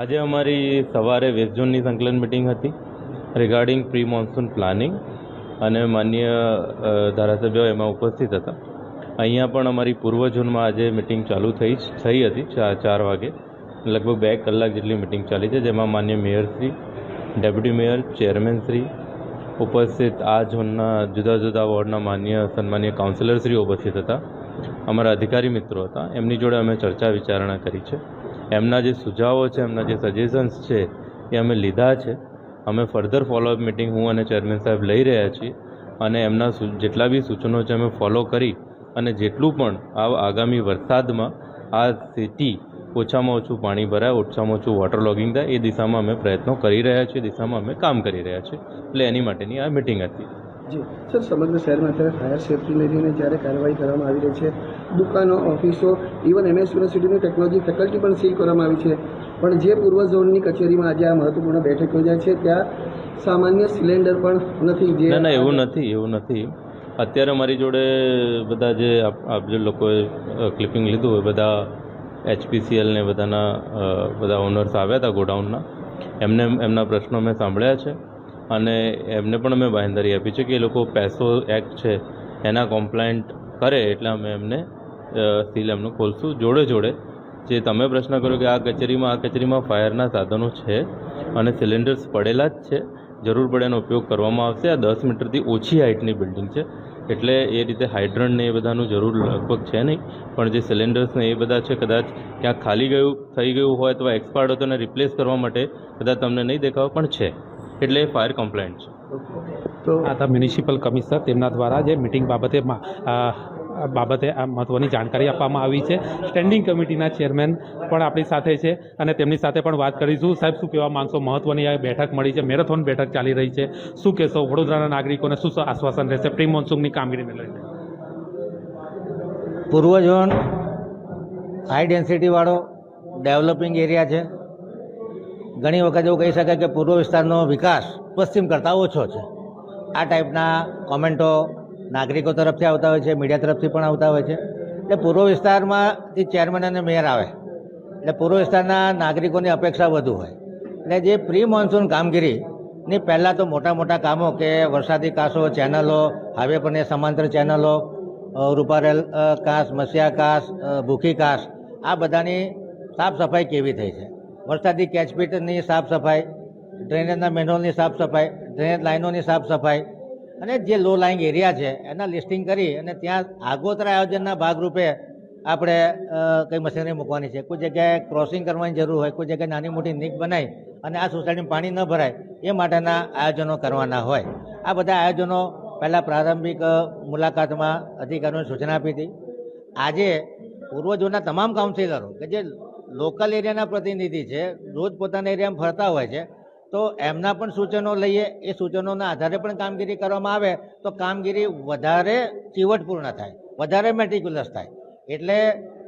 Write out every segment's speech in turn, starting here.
આજે અમારી સવારે વેસ્ટ ઝોનની સંકલન મિટિંગ હતી રિગાર્ડિંગ પ્રી મોન્સૂન પ્લાનિંગ અને માન્ય ધારાસભ્યો એમાં ઉપસ્થિત હતા. અહીંયા પણ અમારી પૂર્વ ઝોનમાં આજે મિટિંગ ચાલુ થઈ થઈ હતી ચાર ચાર વાગે. લગભગ બે કલાક જેટલી મિટિંગ ચાલી છે, જેમાં માન્ય મેયરશ્રી ડેપ્યુટી મેયર ચેરમેનશ્રી ઉપસ્થિત આ ઝોનના જુદા જુદા વોર્ડના માન્ય, સન્માન્ય કાઉન્સિલરશ્રીઓ ઉપસ્થિત હતા. અમારા અધિકારી મિત્રો હતા. એમની જોડે અમે ચર્ચા વિચારણા કરી છે. એમના જે સુઝાવો છે, એમના જે સજેશન્સ છે, એ અમે લીધા છે. અમે ફર્ધર ફોલોઅપ મિટિંગ હું અને ચેરમેન સાહેબ લઈ રહ્યા છીએ અને એમના જેટલા બી સૂચનો છે અમે ફોલો કરી અને જેટલું પણ આ આગામી વરસાદમાં આ સિટી ઓછામાં ઓછું પાણી ભરાય, ઓછામાં ઓછું વોટર લોગિંગ થાય, એ દિશામાં અમે પ્રયત્નો કરી રહ્યા છીએ, દિશામાં અમે કામ કરી રહ્યા છીએ. એટલે એની માટેની આ મિટિંગ હતી. જી. સર, સમગ્ર શહેરમાં અત્યારે ફાયર સેફટીને લઈને જ્યારે કાર્યવાહી કરવામાં આવી રહી છે દુકાનો, ઓફિસો ઇવન એમએસ યુનિવર્સિટીની ટેકનોલોજી ફેકલ્ટી પણ સીલ કરવામાં આવી છે. પણ જે પૂર્વ ઝોનની કચેરીમાં આજે આ મહત્વપૂર્ણ બેઠક યોજાય છે, ત્યાં સામાન્ય સિલિન્ડર પણ નથી, જે ના એવું નથી એવું નથી. અત્યારે મારી જોડે બધા જે આપ આપ જે લોકોએ ક્લિપિંગ લીધું હોય, બધા એચપીસીએલ ને બધાના બધા ઓનર્સ આવ્યા હતા ગોડાઉનના. એમને, એમના પ્રશ્નો મેં સાંભળ્યા છે અને એમને પણ મેં બાંહેધરી આપી છે કે એ લોકો પેસો એક્ટ છે, એના કોમ્પ્લાયન્ટ કરે એટલે અમે એમને સીલ એમનું ખોલશું જોડે જોડે. જે તમે પ્રશ્ન કર્યો કે આ કચેરીમાં આ કચેરીમાં ફાયરના સાધનો છે અને સિલિન્ડર્સ પડેલા જ છે, જરૂર પડે એનો ઉપયોગ કરવામાં આવશે. આ દસ મીટરથી ઓછી હાઇટની બિલ્ડિંગ છે, એટલે એ રીતે હાઇડ્રન ને એ બધાનું જરૂર લગભગ છે નહીં. પણ જે સિલિન્ડર્સ ને એ બધા છે, કદાચ ક્યાંક ખાલી ગયું, થઈ ગયું હોય અથવા એક્સપાયર્ડ હોય તો એને રિપ્લેસ કરવા માટે કદાચ તમને નહીં દેખાવ, પણ છે. એટલે એ ફાયર કમ્પ્લેન્ટ છે. તો આ હતા મ્યુનિસિપલ કમિશનર, તેમના દ્વારા જે મિટિંગ બાબતે બાબતે આ મહત્ત્વની જાણકારી આપવામાં આવી છે. સ્ટેન્ડિંગ કમિટીના ચેરમેન પણ આપણી સાથે છે અને તેમની સાથે પણ વાત કરીશું. સાહેબ, શું કહેવા માંગશો? મહત્ત્વની આ બેઠક મળી છે. મેરેથોન બેઠક ચાલી રહી છે. શું કહેશો? વડોદરાના નાગરિકોને શું આશ્વાસન રહેશે? પ્રી મોન્સૂનની કામગીરીને લઈને. પૂર્વ ઝોન હાઈ ડેન્સિટીવાળો ડેવલપિંગ એરિયા છે. ઘણી વખત એવું કહી શકાય કે પૂર્વ વિસ્તારનો વિકાસ પશ્ચિમ કરતાં ઓછો છે. આ ટાઈપના કોમેન્ટો નાગરિકો તરફથી આવતા હોય છે, મીડિયા તરફથી પણ આવતા હોય છે. એટલે પૂર્વ વિસ્તારમાંથી ચેરમેન અને મેયર આવે. એટલે પૂર્વ વિસ્તારના નાગરિકોની અપેક્ષા વધુ હોય. એટલે જે પ્રી મોન્સૂન કામગીરીની પહેલાં તો મોટા મોટા કામો કે વરસાદી કાસો, ચેનલો, હાઈવે પરની સમાંતર ચેનલો રૂપારેલ કાસ મસિયા કાંસ ભૂખી કાંસ, આ બધાની સાફ સફાઈ કેવી થઈ છે? વરસાદી કેચપીટની સાફ સફાઈ ડ્રેનેજના મેનહોલની સાફ સફાઈ ડ્રેનેજ લાઇનોની સાફ સફાઈ અને જે લો લાઇંગ એરિયા છે, એના લિસ્ટિંગ કરી અને ત્યાં આગોતરા આયોજનના ભાગરૂપે આપણે કઈ મશીનરી મૂકવાની છે. કોઈ જગ્યાએ ક્રોસિંગ કરવાની જરૂર હોય, કોઈ જગ્યાએ નાની મોટી નીક બનાવી અને આ સોસાયટીમાં પાણી ન ભરાય, એ માટેના આયોજનો કરવાના હોય. આ બધા આયોજનો પહેલાં પ્રારંભિક મુલાકાતમાં અધિકારીઓને સૂચના આપી હતી. આજે પૂર્વજોના તમામ કાઉન્સિલરો કે જે લોકલ એરિયાના પ્રતિનિધિ છે, રોજ પોતાના એરિયામાં ફરતા હોય છે તો એમના પણ સૂચનો લઈએ, એ સૂચનોના આધારે પણ કામગીરી કરવામાં આવે, તો કામગીરી વધારે ચીવટપૂર્ણ થાય, વધારે મેટિક્યુલસ થાય. એટલે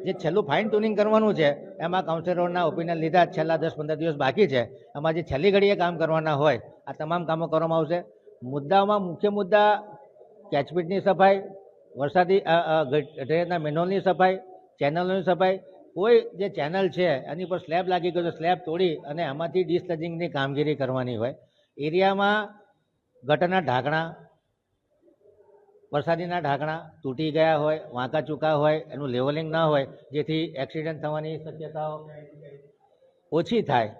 જે છેલ્લું ફાઇન ટ્યુનિંગ કરવાનું છે, એમાં કાઉન્સિલરોના ઓપિનિયન લીધા, છેલ્લા દસ પંદર દિવસ બાકી છે, એમાં જે છેલ્લી ઘડીએ કામ કરવાના હોય, આ તમામ કામો કરવામાં આવશે. મુદ્દાઓમાં મુખ્ય મુદ્દા કેચપીટની સફાઈ, વરસાદી ડ્રેનના મેનહોલની સફાઈ ચેનલોની સફાઈ કોઈ જે ચેનલ છે, એની પર સ્લેબ લાગી ગયો તો સ્લેબ તોડી અને એમાંથી ડિસ્લજિંગની કામગીરી કરવાની હોય. એરિયામાં ગટરના ઢાંકણા, વરસાદીના ઢાંકણા તૂટી ગયા હોય, વાંકા ચૂકા હોય, એનું લેવલિંગ ના હોય, જેથી એક્સિડન્ટ થવાની શક્યતાઓ ઓછી થાય.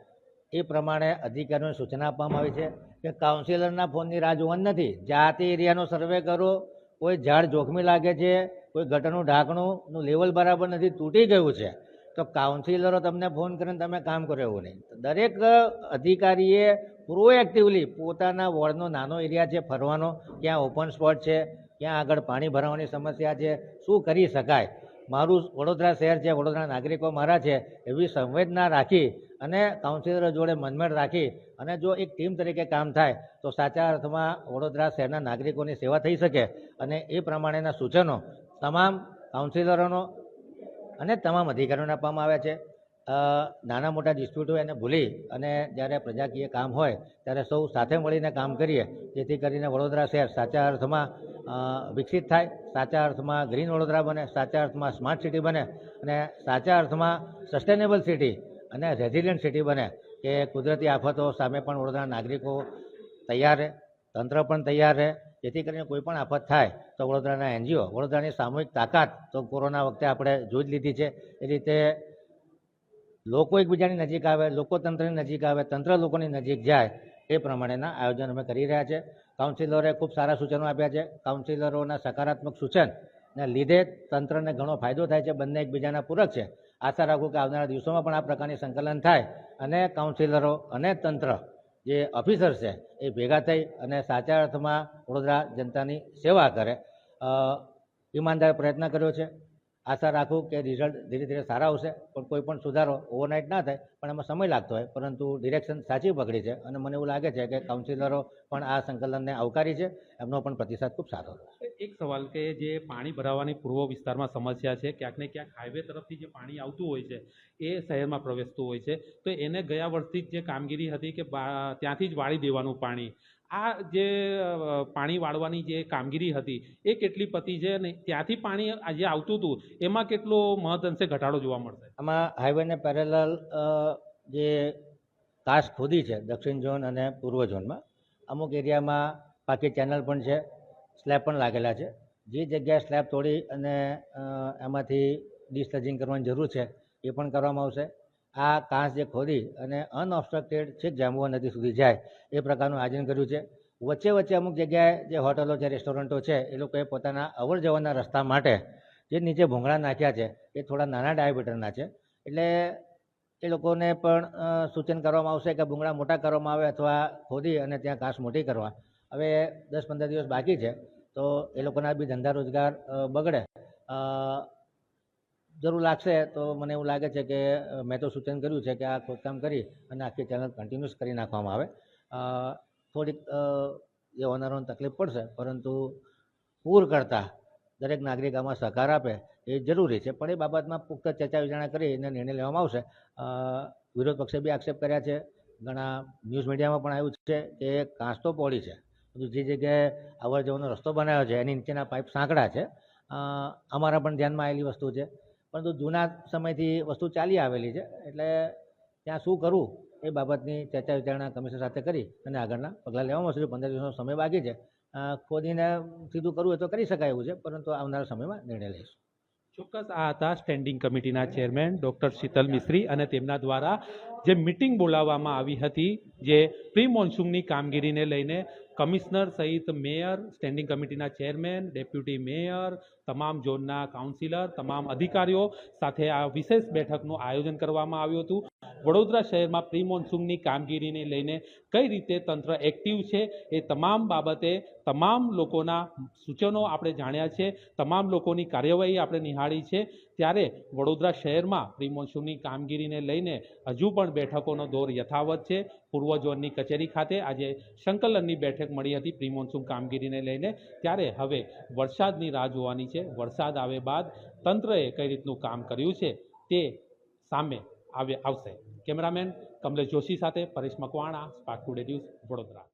એ પ્રમાણે અધિકારીઓને સૂચના આપવામાં આવી છે કે કાઉન્સિલરના ફોનની રાહ જોવાની નથી. જાતે એરિયાનો સર્વે કરો, કોઈ ઝાડ જોખમી લાગે છે, કોઈ ગટરનું ઢાંકણુંનું લેવલ બરાબર નથી, તૂટી ગયું છે. તો કાઉન્સિલરો તમને ફોન કરીને તમે કામ કરો એવું નહીં. દરેક અધિકારીએ પ્રોએક્ટિવલી પોતાના વોર્ડનો નાનો એરિયા છે, ફરવાનો, ક્યાં ઓપન સ્પોટ છે, ક્યાં આગળ પાણી ભરાવાની સમસ્યા છે, શું કરી શકાય? મારું વડોદરા શહેર છે, વડોદરા નાગરિકો મારા છે, એવી સંવેદના રાખી અને કાઉન્સિલરો જોડે મનમેળ રાખી અને જો એક ટીમ તરીકે કામ થાય, તો સાચા અર્થમાં વડોદરા શહેરના નાગરિકોની સેવા થઈ શકે અને એ પ્રમાણેના સૂચનો તમામ કાઉન્સિલરોનો અને તમામ અધિકારીઓને આપવામાં આવ્યા છે. નાના મોટા ડિસ્પ્યુટ એને ભૂલી અને જ્યારે પ્રજાકીય કામ હોય ત્યારે સૌ સાથે મળીને કામ કરીએ, જેથી કરીને વડોદરા શહેર સાચા અર્થમાં વિકસિત થાય, સાચા અર્થમાં ગ્રીન વડોદરા બને, સાચા અર્થમાં સ્માર્ટ સિટી બને અને સાચા અર્થમાં સસ્ટેનેબલ સિટી અને રેઝિલિયન્ટ સિટી બને કે કુદરતી આફતો સામે પણ વડોદરાના નાગરિકો તૈયાર રહે, તંત્ર પણ તૈયાર રહે જેથી કરીને કોઈ પણ આફત થાય તો વડોદરાના એનજીઓ, વડોદરાની સામૂહિક તાકાત તો કોરોના વખતે આપણે જોઈ જ લીધી છે. એ રીતે લોકો એકબીજાની નજીક આવે લોકો તંત્રની નજીક આવે, તંત્ર લોકોની નજીક જાય એ પ્રમાણેના આયોજન અમે કરી રહ્યા છે. કાઉન્સિલરોએ ખૂબ સારા સૂચનો આપ્યા છે. કાઉન્સિલરોના સકારાત્મક સૂચનને લીધે તંત્રને ઘણો ફાયદો થાય છે. બંને એકબીજાના પૂરક છે. આશા રાખું કે આવનારા દિવસોમાં પણ આ પ્રકારની સંકલન થાય અને કાઉન્સિલરો અને તંત્ર જે ઓફિસર છે, એ ભેગા થઈ અને સાચા અર્થમાં વડોદરા જનતાની સેવા કરે. ઈમાનદાર પ્રયત્ન કર્યો છે. આશા રાખું કે રિઝલ્ટ ધીરે ધીરે સારા આવશે, પણ કોઈ પણ સુધારો ઓવરનાઇટ ના થાય, પણ એમાં સમય લાગતો હોય, પરંતુ ડિરેક્શન સાચી પકડી છે અને મને એવું લાગે છે કે કાઉન્સિલરો પણ આ સંકલનને આવકારી છે, એમનો પણ પ્રતિસાદ ખૂબ સારો એક સવાલ કે જે પાણી ભરાવાની પૂર્વ વિસ્તારમાં સમસ્યા છે, ક્યાંક ને ક્યાંક હાઈવે તરફથી જે પાણી આવતું હોય છે, એ શહેરમાં પ્રવેશતું હોય છે, તો એને ગયા વર્ષથી જ જે કામગીરી હતી કે ત્યાંથી જ વાળી દેવાનું પાણી આ જે પાણી વાળવાની જે કામગીરી હતી, એ કેટલી પતી છે અને ત્યાંથી પાણી જે આવતું હતું, એમાં કેટલો મહદઅંશે ઘટાડો જોવા મળશે? આમાં હાઈવેને પેરેલલ જે કાસ ખોદી છે, દક્ષિણ ઝોન અને પૂર્વ ઝોનમાં અમુક એરિયામાં પાકી ચેનલ પણ છે સ્લેબ પણ લાગેલા છે. જે જગ્યાએ સ્લેબ તોડી અને એમાંથી ડિસ્ટર્જિંગ કરવાની જરૂર છે, એ પણ કરવામાં આવશે. આ કાંસ જે ખોદી અને અનઓબસ્ટ્રક્ટેડ છેક જાંબુઆ નદી સુધી જાય, એ પ્રકારનું આયોજન કર્યું છે. વચ્ચે વચ્ચે અમુક જગ્યાએ જે હોટલો છે, રેસ્ટોરન્ટો છે, એ લોકોએ પોતાના અવર જવરના રસ્તા માટે જે નીચે ભૂંગળા નાખ્યા છે, એ થોડા નાના ડાયામીટરના છે. એટલે એ લોકોને પણ સૂચન કરવામાં આવશે કે ભૂંગળા મોટા કરવામાં આવે અથવા ખોદી અને ત્યાં ઘાસ મોટી કરવા. હવે દસ પંદર દિવસ બાકી છે, તો એ લોકોના બી ધંધા રોજગાર બગડે. જરૂર લાગશે તો મને એવું લાગે છે કે મેં તો સૂચન કર્યું છે કે આ ખોદકામ કરી અને આખી ચેનલ કન્ટિન્યુઅસ કરી નાખવામાં આવે. થોડીક એ ઓનરોને તકલીફ પડશે, પરંતુ પૂર કરતાં દરેક નાગરિક આમાં સહકાર આપે એ જરૂરી છે. પણ એ બાબતમાં પુખ્ત ચર્ચા વિચારણા કરી એને નિર્ણય લેવામાં આવશે. વિરોધ પક્ષે બી આક્ષેપ કર્યા છે. ઘણા ન્યૂઝ મીડિયામાં પણ આવ્યું છે કે કાંસ તો પોળી છે. જે જગ્યાએ અવર જવાનો રસ્તો બનાવ્યો છે એની નીચેના પાઇપ સાંકડા છે. અમારા પણ ધ્યાનમાં આવેલી વસ્તુ છે. પરંતુ જૂના સમયથી વસ્તુ ચાલી આવેલી છે. એટલે ત્યાં શું કરવું એ બાબતની ચર્ચા વિચારણા કમિશન સાથે કરી અને આગળના પગલાં લેવામાં આવશે. પંદર દિવસનો સમય બાકી છે ખોદીને સીધું કરવું એ તો કરી શકાય એવું છે, પરંતુ આવનારા સમયમાં નિર્ણય લઈશું. ચોક્કસ, આ હતા સ્ટેન્ડિંગ કમિટીના ચેરમેન ડૉક્ટર શીતલ મિશ્રી અને તેમના દ્વારા જે મિટિંગ બોલાવવામાં આવી હતી, જે પ્રી મોન્સૂનની કામગીરીને લઈને કમિશનર સહિત મેયર, સ્ટેન્ડિંગ કમિટીના ચેરમેન, ડેપ્યુટી મેયર, તમામ ઝોનના કાઉન્સિલર, તમામ અધિકારીઓ સાથે આ વિશેષ બેઠકનું આયોજન કરવામાં આવ્યું હતું. વડોદરા શહેરમાં પ્રી મોન્સૂનની કામગીરીને લઈને કઈ રીતે તંત્ર એક્ટિવ છે એ તમામ બાબતે તમામ લોકોના સૂચનો આપણે જાણ્યા છે, તમામ લોકોની કાર્યવાહી આપણે નિહાળી છે. ત્યારે વડોદરા શહેરમાં પ્રી મોન્સૂનની કામગીરીને લઈને હજુ પણ બેઠકોનો દોર યથાવત છે. પૂર્વ ઝોનની કચેરી ખાતે આજે સંકલનની બેઠક મળી હતી પ્રી મોન્સૂન કામગીરીને લઈને. ત્યારે હવે વરસાદની રાહ જોવાની છે. વરસાદ આવે બાદ તંત્રએ કઈ રીતનું કામ કર્યું છે તે સામે આવશે. કેમેરામેન કમલેશ જોશી સાથે Paresh Makwana spark today news Vadodara.